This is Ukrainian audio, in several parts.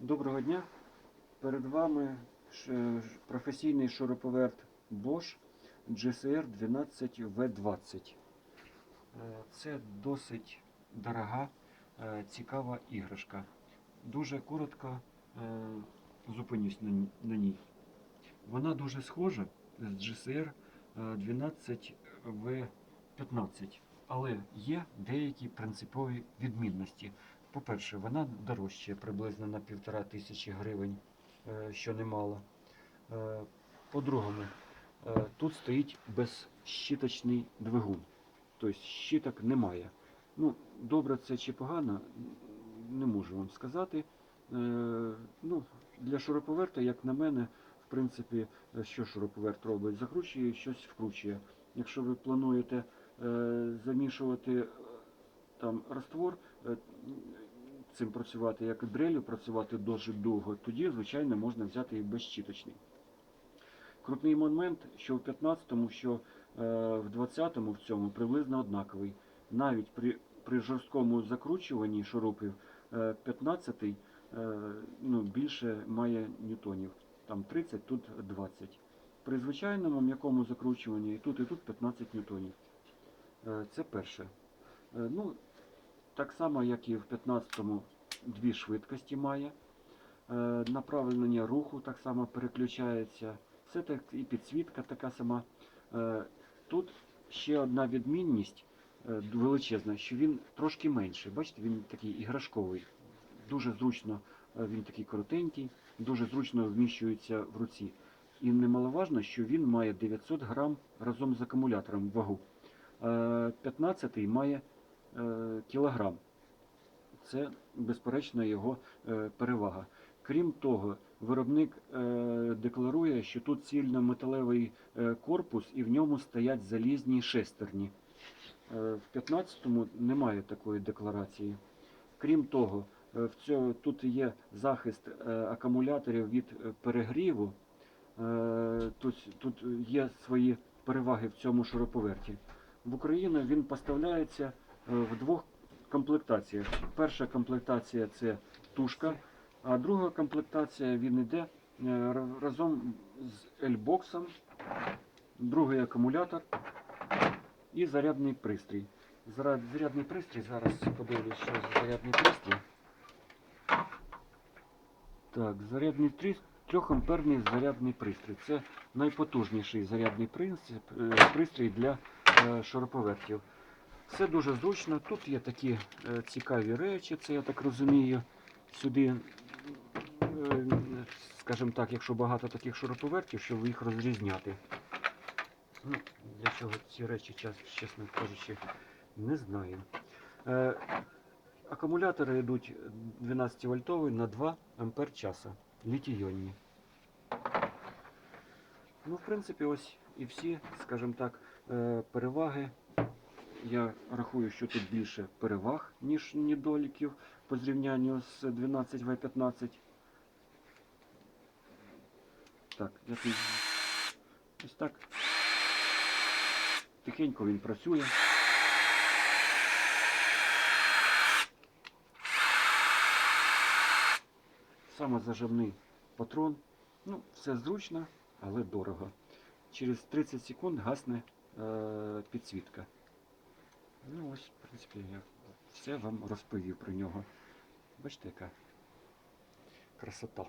Доброго дня. Перед вами професійний шуруповерт Bosch GSR 12V20. Е, Це досить дорога, е, цікава іграшка. Дуже коротко е, зупинюсь на ній. Вона дуже схожа з GSR е, 12V15, але є деякі принципові відмінності. По-перше, вона дорожча приблизно на півтора тисячі гривень, е, що немало. Е, По-друге, тут стоїть безщіточний двигун. Тобто щиток немає. Ну, добре це чи погано, не можу вам сказати. Е, Ну, для шуруповерта, як на мене, в принципі, що шуруповерт робить? Закручує, щось вкручує. Якщо ви плануєте замішувати там раствор, е, цим працювати як дрелю, працювати дуже довго, тоді, звичайно, можна взяти і безщіточний. Крутний момент, що в 15-му, що е, в 20-му в цьому приблизно однаковий. Навіть при, при жорсткому закручуванні шурупів е, 15-й е, ну, більше має ньютонів. Там 30, тут 20. При звичайному м'якому закручуванні і тут, і тут 15 ньютонів. Це перше. Ну, так само, як і в 15-му дві швидкості має. Е, Направлення руху так само переключається. Це так і підсвітка така сама. Е, Тут ще одна відмінність е, величезна, що він трошки менший. Бачите, він такий іграшковий. Дуже зручно, він такий коротенький, дуже зручно вміщується в руці. І немаловажно, що він має 900 грам разом з акумулятором вагу. 15-й має кілограм. Це, безперечно, його е, перевага. Крім того, виробник е, декларує, що тут цільнометалевий е, корпус і в ньому стоять залізні шестерні. Е, в 15-му немає такої декларації. Крім того, е, в цьому, тут є захист е, акумуляторів від е, перегріву. Е, Тут, тут є свої переваги в цьому шуруповерті. В Україну він поставляється е, в двох комплектаціях. Перша комплектація це тушка, а друга комплектація він йде е, разом з L-боксом, другий акумулятор і зарядний пристрій. Зарядний пристрій, зараз подивлюсь, що за зарядний пристрій. Так, зарядний трис- трьохамперний зарядний пристрій. Це найпотужніший зарядний е, пристрій для е, шуруповертів. Все дуже зручно. Тут є такі е, цікаві речі, це я так розумію. Сюди, е, скажімо так, якщо багато таких шуруповертів, щоб їх розрізняти. Ну, для чого ці речі, чесно кажучи, не знаю. Е, акумулятори йдуть 12 вольтові на 2 ампер часа. Літійонні. Ну, в принципі, ось і всі, скажімо так, переваги. Я рахую, що тут більше переваг, ніж недоліків по зрівнянню з 12В15. Так, я тут ось так. Тихенько він працює. Самозаживний патрон. Ну, все зручно, але дорого. Через 30 секунд гасне е, підсвітка. Ну ось, в принципі, я все вам розповів про нього. Бачите, яка красота.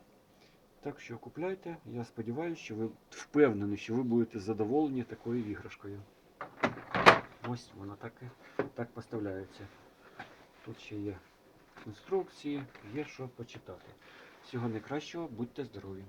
Так що купляйте. Я сподіваюся, що ви впевнені, що ви будете задоволені такою іграшкою. Ось вона так, так поставляється. Тут ще є інструкції, є що почитати. Всього найкращого, будьте здорові!